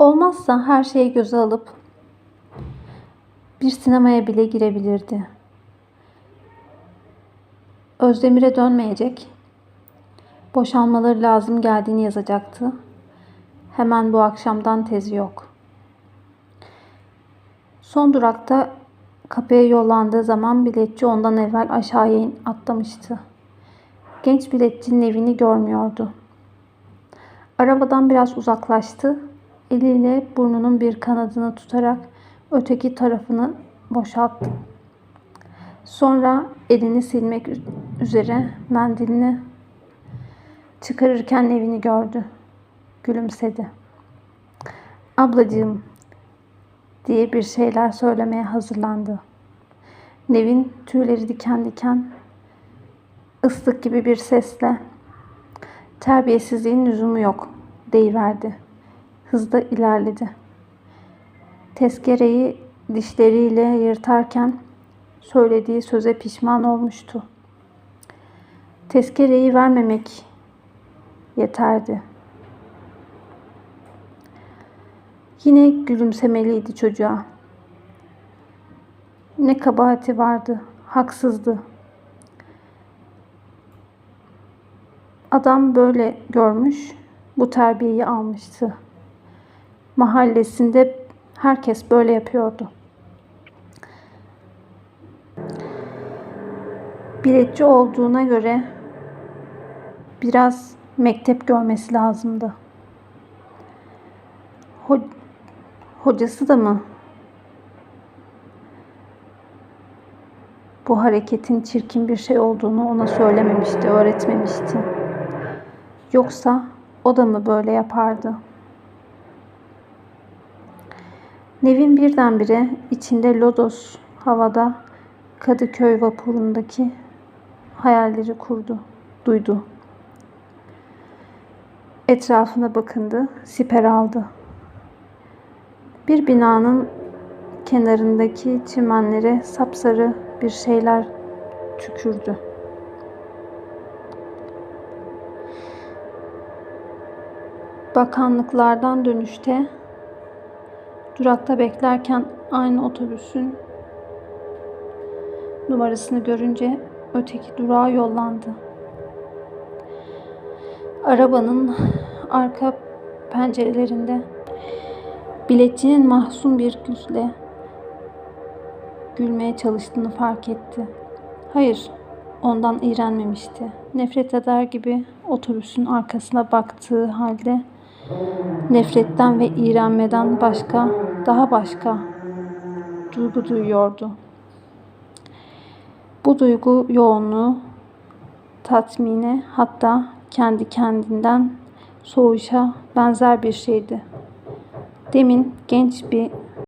Olmazsa her şeyi göze alıp bir sinemaya bile girebilirdi. Özdemir'e dönmeyecek. Boşanmaları lazım geldiğini yazacaktı. Hemen bu akşamdan tezi yok. Son durakta kapıya yollandığı zaman biletçi ondan evvel aşağıya atlamıştı. Genç biletçinin evini görmüyordu. Arabadan biraz uzaklaştı. Eliyle burnunun bir kanadını tutarak öteki tarafını boşalttı. Sonra elini silmek üzere mendilini çıkarırken evini gördü. Gülümsedi. Ablacığım diye bir şeyler söylemeye hazırlandı. Nevin tüyleri diken diken ıslık gibi bir sesle terbiyesizliğin lüzumu yok deyiverdi. Hızla ilerledi. Tezkereyi dişleriyle yırtarken söylediği söze pişman olmuştu. Tezkereyi vermemek yeterdi. Yine gülümsemeliydi çocuğa. Ne kabahati vardı, haksızdı. Adam böyle görmüş, bu terbiyeyi almıştı. Mahallesinde herkes böyle yapıyordu. Biletçi olduğuna göre biraz mektep görmesi lazımdı. Ho- hocası da mı bu hareketin çirkin bir şey olduğunu ona söylememişti, öğretmemişti. Yoksa o da mı böyle yapardı? Nevin birdenbire içinde lodos havada Kadıköy vapurundaki hayalleri kurdu, duydu. Etrafına bakındı, siper aldı. Bir binanın kenarındaki çimenlere sapsarı bir şeyler tükürdü. Bakanlıklardan dönüşte durakta beklerken aynı otobüsün numarasını görünce öteki durağa yollandı. Arabanın arka pencerelerinde biletçinin mahzun bir yüzle gülmeye çalıştığını fark etti. Hayır, ondan iğrenmemişti. Nefret eder gibi otobüsün arkasına baktığı halde nefretten ve iğrenmeden başka, daha başka duygu duyuyordu. Bu duygu yoğunluğu tatmine hatta kendi kendinden soğuşa benzer bir şeydi. Demin genç bir